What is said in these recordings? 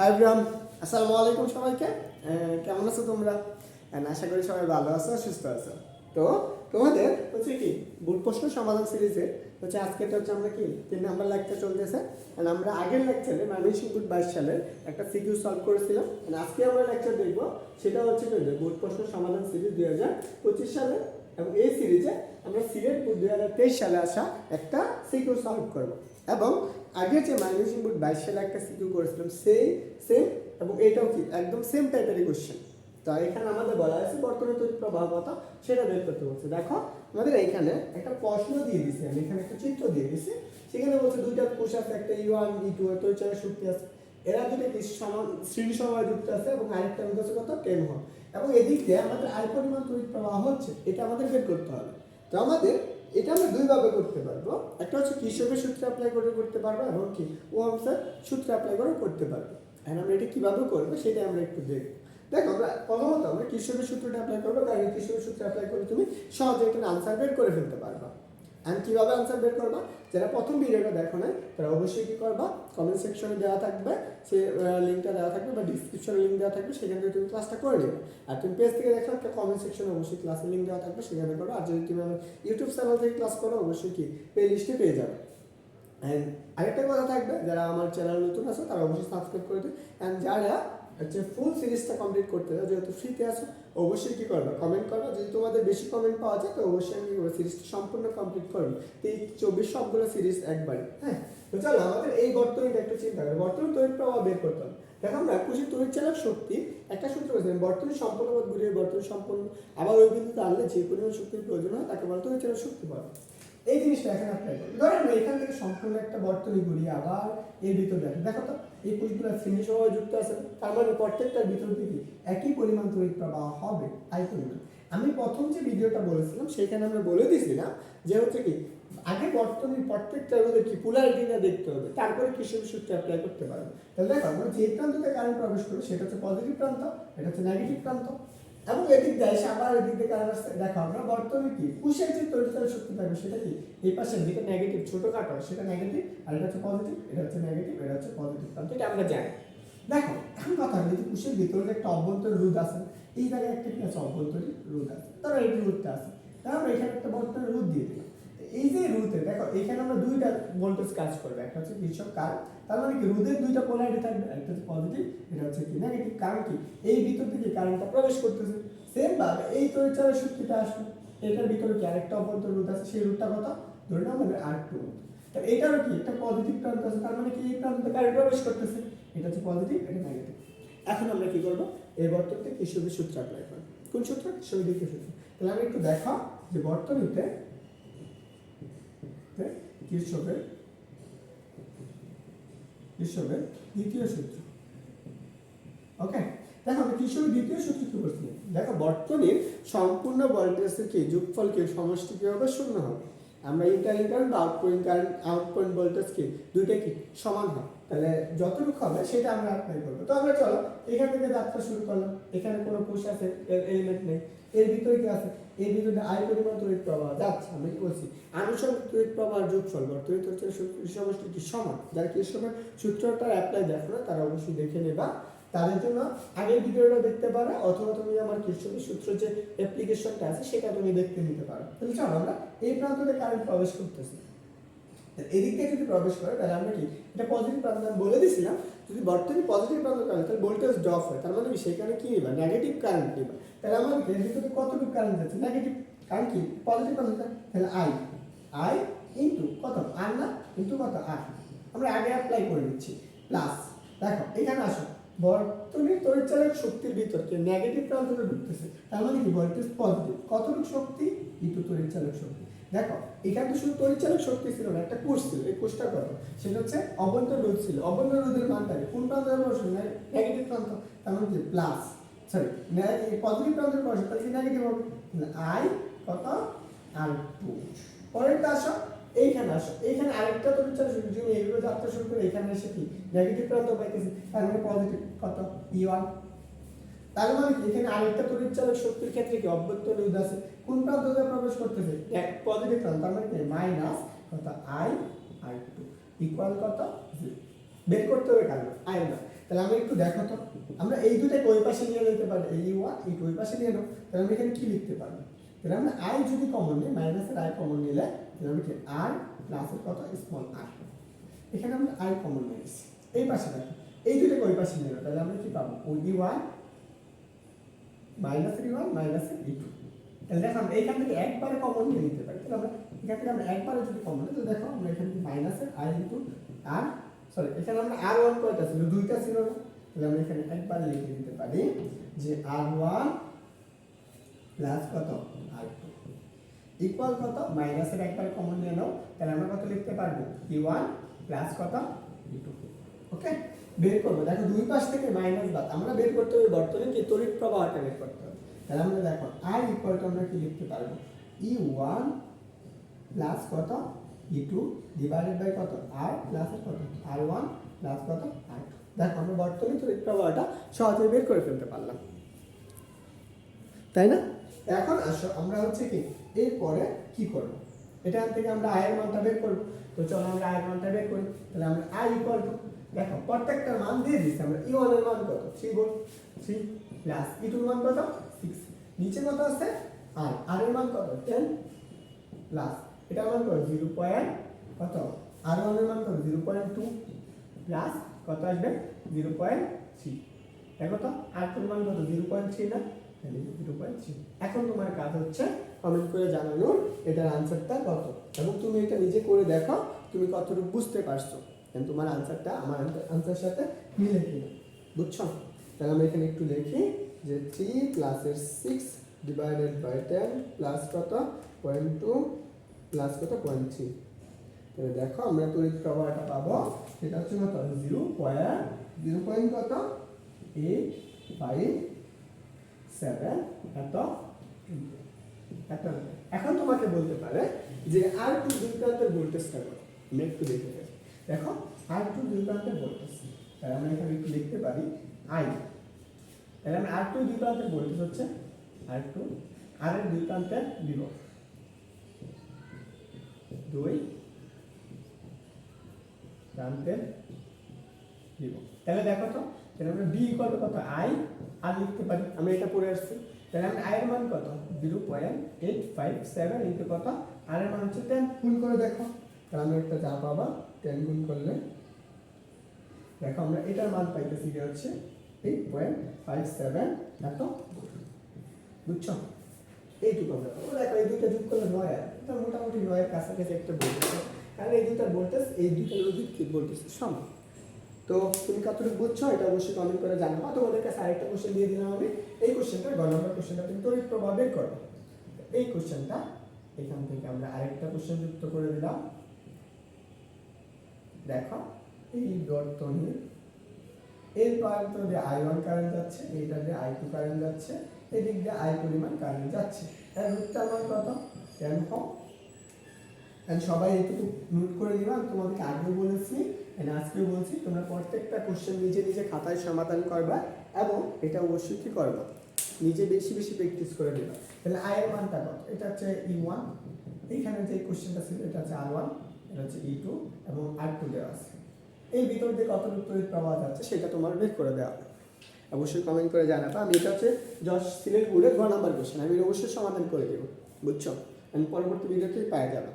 High ব্রাম আসসালামু আলাইকুম সবাইকে। কেমন আছো তোমরা? আশা করি সবাই ভালো আছো, সুস্থ আছো। তো, তোমাদের হচ্ছে কি বুট প্রশ্ন সমাধান সিরিজে হচ্ছে আজকেটা হচ্ছে আমরা কি, তিন নাম্বার লেকচার চলতেছে। And আমরা আগের লেকচারে ময়মনসিংহ বুট বাইশ সালের একটা সিকিউ সলভ করেছিলাম। And আজকে আমরা লেকচার দেখব, সেটা হচ্ছে বুট প্রশ্ন সমাধান সিরিজ দুই হাজার পঁচিশ সালে এবং এই সিরিজে আমরা সিলেট দুই হাজার তেইশ সালে আসা একটা সিকিউ সলভ করব। এবং আগে যে মাইনেজিং বুট বাইশ সালে একটা সিকিউ করেছিলাম, সেই সেম এবং এটাও কি, একদম সেম টাইপেরই কোশ্চেন তো এখানে আমাদের বলা বর্তমানে তৈরি প্রবাহ কত, সেটা বের করতে বলছে। দেখো, আমাদের এখানে একটা প্রশ্ন দিয়ে দিছে আমি, এখানে একটা চিত্র দিয়ে দিছি। সেখানে বলছে দুইটা কোষ আছে, একটা ইউ ওয়ান ই টু তৈরি শক্তি আছে। এরা দুটো শ্রেণি সময় যুক্ত আছে এবং আরেকটা হচ্ছে কত টেন হয় এবং এদিক দিয়ে আমাদের আয় পরিমাণ তড়িৎ প্রবাহ হচ্ছে, এটা আমাদের বের করতে হবে। তো আমাদের এটা আমরা দুইভাবে করতে পারব। একটা হচ্ছে কৃষকের সূত্রে অ্যাপ্লাই করে করতে পারব, এবং কি ও ওয়ামসের সূত্রে অ্যাপ্লাই করে করতে পারব। এখন আমরা এটা কীভাবে করব সেটা আমরা একটু দেখব। দেখো, আমরা প্রথমত আমরা কৃষকের সূত্রটা অ্যাপ্লাই করব? কারণ কৃষকের সূত্রে অ্যাপ্লাই করে তুমি সহজে একটা আনসার বের করে ফেলতে পারবা। আর কীভাবে আনসার বের করবা? যারা প্রথম ভিডিওটা দেখো নাই, তারা অবশ্যই কি করবা? কমেন্ট সেকশনে দেওয়া থাকবে, সে লিঙ্কটা দেওয়া থাকবে বা ডিসক্রিপশনে লিঙ্ক দেওয়া থাকবে, সেখান থেকে তুমি ক্লাসটা করে নেবে। আর তুমি পেজ থেকে দেখো একটা কমেন্ট সেকশনে অবশ্যই ক্লাসের লিঙ্ক দেওয়া থাকবে, সেখানে করো আর যদি তুমি ইউটিউব চ্যানেল থেকে ক্লাস করো, অবশ্যই কি প্লে লিস্টে পেয়ে যাবে। অ্যান্ড আরেকটা কথা থাকবে, যারা আমার চ্যানেল নতুন আছে, তারা অবশ্যই সাবস্ক্রাইব করে দিই অ্যান্ড যারা হচ্ছে ফুল সিরিজটা কমপ্লিট করতে চাও যেহেতু ফ্রিতে আছো, অবশ্যই কি করবে? কমেন্ট করবে যদি তোমাদের বেশি কমেন্ট পাওয়া যায়, তো অবশ্যই আমি কি করব সিরিজটা সম্পূর্ণ কমপ্লিট করব তো এই চব্বিশ সবগুলো সিরিজ একবারই হ্যাঁ? তো চলো, আমাদের এই বর্তমানটা একটু চিন্তা করো। বর্তমান তৈরি প্রভাব বের করতে হবে। দেখো আমরা কুশি তৈরি চালক শক্তি, একটা সূত্র বলছিলাম বর্তমান সম্পূর্ণ পদ ঘুরিয়ে বর্তমান সম্পূর্ণ আবার ওই বিন্দুতে আনলে যে পরিমাণ শক্তির প্রয়োজন হয়, তাকে বলা চালক শক্তি পাবে এই জিনিসটা এখানে অ্যাপ্লাই করবে। ধরো আমরা এখান থেকে সম্পূর্ণ একটা বর্তনী ঘুরিয়ে আবার এর ভিতরে দেখো দেখো তো, এই কোষগুলো শ্রেণি সময় যুক্ত আছে। তার মানে প্রত্যেকটার ভিতর থেকে একই পরিমাণ তড়িৎ প্রবাহ হবে আই পরিমাণ আমি প্রথম যে ভিডিওটা বলেছিলাম, সেখানে আমরা বলে দিয়েছিলাম যে হচ্ছে কি, আগে বর্তনীর প্রত্যেকটা রোধে কি পোলারিটিটা দেখতে হবে, তারপরে কৃষক সূত্রে অ্যাপ্লাই করতে পারবে। তাহলে দেখো, আমরা যে প্রান্ততে কারেন্ট প্রবেশ করবে, সেটা হচ্ছে পজিটিভ প্রান্ত, এটা হচ্ছে নেগেটিভ প্রান্ত। এবং এদিক দিয়ে এসে আবার এদিক দিয়ে কারেন্ট দেখা আমরা বর্তমানে কি? কুশের যে তৈরিচার শক্তি থাকবে সেটা কি? এই পাশে যেটা নেগেটিভ ছোট কাটো সেটা নেগেটিভ আর এটা হচ্ছে পজিটিভ এটা হচ্ছে নেগেটিভ এটা হচ্ছে পজিটিভ তাহলে এটা আমরা জানি। দেখো, এখন কথা হলো যে কুশের ভিতরে একটা অভ্যন্তরীণ রোধ আছে, এই জায়গায় একটা কি আছে? অভ্যন্তরীণ রোধ আছে। তাহলে এই রোধটা আছে। তাহলে এখানে একটা বর্তমানে রোধ দিয়ে এই যে রুতে, দেখো, এখানে আমরা দুইটা ভোল্টেজ কাজ করবে, একটা হচ্ছে কৃষক কার তার মানে কি রোধের দুইটা পোলারিটি থাকবে, একটা হচ্ছে পজিটিভ এটা হচ্ছে কি নেগেটিভ কারণ কি? এই ভিতর থেকে কারেন্টটা প্রবেশ করতেছে। সেম ভাবে এই তরিচারের শক্তিটা আসবে, এটার ভিতরে কি আরেকটা অভ্যন্তর রোধ আছে, সেই রোধটা কত? ধরে নাও আমাদের আর টু তাহলে এটারও কি একটা পজিটিভ প্রান্ত আছে, তার মানে কি এই প্রান্তে কারেন্ট প্রবেশ করতেছে, এটা হচ্ছে পজিটিভ এটা নেগেটিভ এখন আমরা কি করব? এই বর্তনীতে কৃষকের সূত্র অ্যাপ্লাই করব। কোন সূত্র? কৃষকের সূত্র। তাহলে আমি একটু দেখো যে বর্তনীতে কৃষকের কৃষকের দ্বিতীয় সূত্র ওকে দেখো দ্বিতীয় কি বলছি? দেখো সম্পূর্ণ ভোল্টেজের কি? যোগফলকে সমষ্টি কি হবে শূন্য হবে। আমরা ইন্টারলিং কারেন্ট বা আউটগোয়িং কারেন্ট আউটগোয়িং ভোল্টেজ কি দুইটা কি সমান হয়। তাহলে যতটুকু হবে সেটা আমরা অ্যাপ্লাই করব। তো আমরা চলো, এখান থেকে যাত্রা শুরু করলাম। এখানে কোনো কোষ আছে এলিমেন্ট নেই। এর ভিতরে কি আছে? এর ভিতরে আয় পরিমাণ তড়িৎ প্রবাহ। যাচ্ছে, আমি কি বলছি? আনুষঙ্গিক তড়িৎ প্রবাহ যোগফল বা তড়িৎ হচ্ছে সমষ্টি কি সমান। যারা কৃষকের সূত্রটা অ্যাপ্লাই দেখো না, তারা অবশ্যই দেখে নেবা। তাদের জন্য আগের ভিডিওটা দেখতে পারো, অথবা তুমি আমার কৃষকের সূত্র যে অ্যাপ্লিকেশনটা আছে, সেটা তুমি দেখতে নিতে পারো। চলো আমরা এই প্রান্ততে কারেন্ট প্রবেশ করতেছি। এদিক থেকে যদি প্রবেশ করে, তাহলে আমরা কি, এটা পজিটিভ প্রান্ত আমি বলে দিয়েছিলাম যদি বর্তমানে পজিটিভ প্রান্ত কারেন্ট তাহলে ভোল্টেজ ড্রপ হয়। তার মানে কি, সেখানে কি নিবা নেগেটিভ কারেন্ট নিবা তাহলে আমাদের এর ভিতরে কতটুকু কারেন্ট যাচ্ছে নেগেটিভ কারণ কি? পজিটিভ প্রান্ত তাহলে আই আই ইন্টু কত? আর না? ইন্টু কত? আর আমরা আগে অ্যাপ্লাই করে দিচ্ছি প্লাস দেখো, এখানে আসো। বর্তমানে তড়িৎচালক শক্তির ভিতরকে নেগেটিভ প্রান্তটা ঢুকতেছে, তার মানে কি? ভোল্টেজ পজিটিভ কতটুকু শক্তি? ইন্টু তড়িৎচালক শক্তি। দেখো, এখানে তো শুধু তড়িৎচালক শক্তি ছিল না, একটা কোর্স ছিল। এই কোর্সটা কত সেটা হচ্ছে অবন্তর রোধ ছিল। অবন্তর রোধের মানটা? কোন প্রান্তে নেগেটিভ প্রান্ত। তার মানে প্লাস সরি পজিটিভ প্রান্তের বসে, তাহলে নেগেটিভ হবে? আই কত? আর টু পরেরটা আসো। এইখানে আসো, এইখানে আরেকটা তড়িৎচালক শক্তি তুমি এইভাবে যাত্রা শুরু করে এখানে এসে কি? নেগেটিভ প্রান্ত পাইতেছি, তার মানে পজিটিভ কত? ই ওয়ান তার মানে এখানে আরেকটা তড়িৎচালক শক্তির ক্ষেত্রে কি? অভ্যন্তর রোধ আছে। কোন প্রান্ত দিয়ে প্রবেশ করতেছে? পজিটিভ প্রান্ত, তার মানে কি? মাইনাস কত? আই আর টু ইকুয়াল কত? Zero। বের করতে হবে কারণ আই না। তাহলে আমি একটু দেখো তো। আমরা এই দুটাকে ওই পাশে নিয়ে নিতে পারি, এই ওয়ান এই ওই পাশে নিয়ে নাও। তাহলে আমি এখানে কি লিখতে পারব তাহলে আমরা আই যদি কমন নিই মাইনাসের আই কমন নিলে তাহলে আমি কি আর প্লাসের কত? স্মল আর এখানে আমরা আই কমন নিয়েছি এই পাশে দেখো, এই দুটাকে ওই পাশে নিয়ে তাহলে আমরা কি পাবো? ই ওয়ান মাইনাসের ই ওয়ান মাইনাসের ই টু তাহলে দেখো, আমরা এইখান থেকে একবারে কমন নিয়ে নিতে পারি। তাহলে আমরা এখান থেকে আমরা একবারে যদি কমন নিই তো দেখো, আমরা এখানে মাইনাসের আই ইন্টু আর সরি এখানে আমরা আর ওয়ান কয়টা ছিল? দুইটা ছিল না। তাহলে আমরা এখানে একবার লিখে দিতে পারি যে আর ওয়ান প্লাস কত? আর টু। ইকুয়াল কত? মাইনাসের একবার কমন নিয়ে নাও, তাহলে আমরা কত লিখতে পারব? ই ওয়ান প্লাস কত? টু ওকে বের করব। দেখো, দুই পাশ থেকে মাইনাস বাদ। আমরা বের করতে হবে বর্তমানে তড়িৎ প্রবাহটা বের করতে হবে। তাহলে আমরা দেখো আই ইকুয়াল টু আমরা কি লিখতে পারব? ই ওয়ান প্লাস কত? ই টু ডিভাইডেড বাই কত? আর প্লাস কত? আর ওয়ান প্লাস কত? আর টু দেখো, আমরা বর্তমানে তড়িৎ প্রবাহটা সহজে বের করে ফেলতে পারলাম। তাই না? এখন আসো, আমরা হচ্ছে কি, এরপরে কি করব? এটা থেকে আমরা আয়ের মানটা বের করব। তো চলো আমরা আয়ের মানটা বের করি, তাহলে আমরা আই ইকুয়াল টু দেখো, প্রত্যেকটার মান দিয়ে দিচ্ছি আমরা ই ওয়ানের মান কত? Three volt three plus E টুর মান কত? সিক্স নিচে কত আছে? আর আর এর মান কত? টেন প্লাস এটা মান কত? জিরো পয়েন্ট কত? আর ওয়ানের মান কত? জিরো পয়েন্ট টু প্লাস কত আসবে? জিরো পয়েন্ট থ্রি দেখো তো আর টুর মান কত? জিরো পয়েন্ট থ্রি না? জিরো পয়েন্ট থ্রি এখন তোমার কাজ হচ্ছে কমেন্ট করে জানানো, এটার আনসারটা কত? এবং তুমি এটা নিজে করে দেখো তুমি কতটুকু বুঝতে পারছ এবং তোমার আনসারটা আমার আনসারের সাথে মিলে কিনা। বুঝছ? তাহলে আমরা এখানে একটু লিখি যে থ্রি প্লাসের six divided by ten plus কত? পয়েন্ট টু প্লাস কত? পয়েন্ট থ্রি তাহলে দেখো আমরা তড়িৎ প্রবাহটা পাবো সেটা হচ্ছে কত? জিরো পয়েন্ট জিরো পয়েন্ট কত? এইট ফাইভ সেভেন এত এত এখন তোমাকে বলতে পারে যে আর টু দুই ভোল্টেজটা কত? আমি একটু দেখে দেখো, আর টু দুই ভোল্টেজ। তাহলে আমরা এখানে একটু লিখতে পারি আই। তাহলে আমরা আর টু দুই ভোল্টেজ হচ্ছে আর টু, আর এর দুই বিভব। দুই প্রান্তের বিভব। তাহলে দেখো তো, তাহলে আমরা বি কত কত? আই আর লিখতে পারি। আমি এটা পড়ে আসছি। তাহলে আমরা আয়ের মান কত? Zero point eight five seven into কত? আর মান হচ্ছে টেন গুণ করে দেখো। তাহলে আমরা একটা যা পাবা টেন গুণ করলে। দেখো আমরা এটার মান পাইতেছি যে হচ্ছে এইট পয়েন্ট ফাইভ সেভেন এত বুঝছ? এইটুকু আমরা দেখো, এই দুইটা যোগ করলে নয় আর। মোটামুটি নয়ের কাছাকাছি একটা ভোল্টেজ কারণ এই দুইটার ভোল্টেজ এই দুইটার অধিক ভোল্টেজ সমান। তো তুমি কতটুকু বুঝছ এটা অবশ্যই কমেন্ট করে জানাব। তোমাদের কাছে আরেকটা কোশ্চেন দিয়ে দিলাম আমি। এই কোশ্চেনটা গ নম্বর কোশ্চেনটা তুমি তড়িৎ প্রভাব বের করো। এই কোশ্চেনটা এখান থেকে আমরা আরেকটা কোশ্চেন যুক্ত করে দিলাম। দেখো, এই বর্তনীর এর প্রান্ত দিয়ে আই ওয়ান কারেন্ট যাচ্ছে, এইটা দিয়ে আই টু কারেন্ট যাচ্ছে, এদিক দিয়ে আই পরিমাণ কারেন্ট যাচ্ছে। এর রুটটার মান কত? টেন হোম And সবাই এইটুকু নোট করে নিবা আমি তোমাদেরকে আগেও বলেছি, and আজকেও বলছি, তোমরা প্রত্যেকটা কোশ্চেন নিজে নিজে খাতায় সমাধান করবা এবং এটা অবশ্যই কি করবা? নিজে বেশি বেশি প্র্যাকটিস করে দিবা তাহলে আয়ের মানটা কত? এটা হচ্ছে ই ওয়ান এইখানে যে কোশ্চেনটা ছিল, এটা হচ্ছে আর ওয়ান এটা হচ্ছে ই টু এবং আর টু দেওয়া আছে। এই ভিতর দিয়ে কতটুকু তড়িৎ প্রবাহ যাচ্ছে সেটা তোমার বের করে দেওয়া হবে। অবশ্যই কমেন্ট করে জানাবা। আমি এটা হচ্ছে যশ সিলেট বোর্ডের ঘ নাম্বার কোশ্চেন আমি অবশ্যই সমাধান করে দেবো, বুঝছ? আমি পরবর্তী ভিডিওতেই পাওয়া যাবে।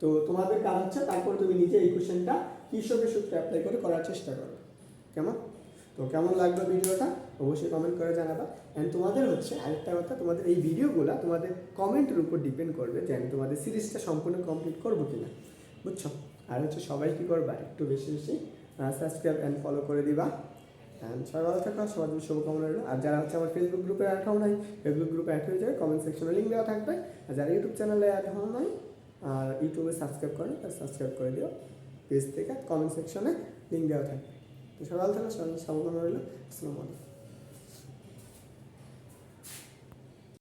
তো তোমাদের কাজ হচ্ছে তারপর তুমি নিজে এই কোশ্চেনটা কৃষকের সূত্রে অ্যাপ্লাই করে করার চেষ্টা করো। কেমন? তো কেমন লাগল ভিডিওটা? অবশ্যই কমেন্ট করে জানাবা। অ্যান্ড তোমাদের হচ্ছে আরেকটা কথা, তোমাদের এই ভিডিওগুলো তোমাদের কমেন্টের উপর ডিপেন্ড করবে যে আমি তোমাদের সিরিজটা সম্পূর্ণ কমপ্লিট করব কিনা। বুঝছ? আর হচ্ছে সবাই কী করবা? একটু বেশি বেশি সাবস্ক্রাইব অ্যান্ড ফলো করে দিবা। অ্যান্ড সবাই ভালো থাকা, সবার জন্য শুভকামনা রইল। আর যারা হচ্ছে আমার ফেসবুক গ্রুপে অ্যাকাউন্ট নাই ফেসবুক গ্রুপে অ্যাড হয়ে যাবে কমেন্ট সেকশনে লিঙ্ক দেওয়া থাকবে। আর যারা ইউটিউব চ্যানেলে অ্যাড হওয়া নয় আর ইউটিউবে সাবস্ক্রাইব করেন তার সাবস্ক্রাইব করে দিও। পেজ থেকে কমেন্ট সেকশনে লিঙ্ক দেওয়া থাকে তো সবাই ভালো সবাই শুভকামনা রইল। আসসালামু আলাইকুম।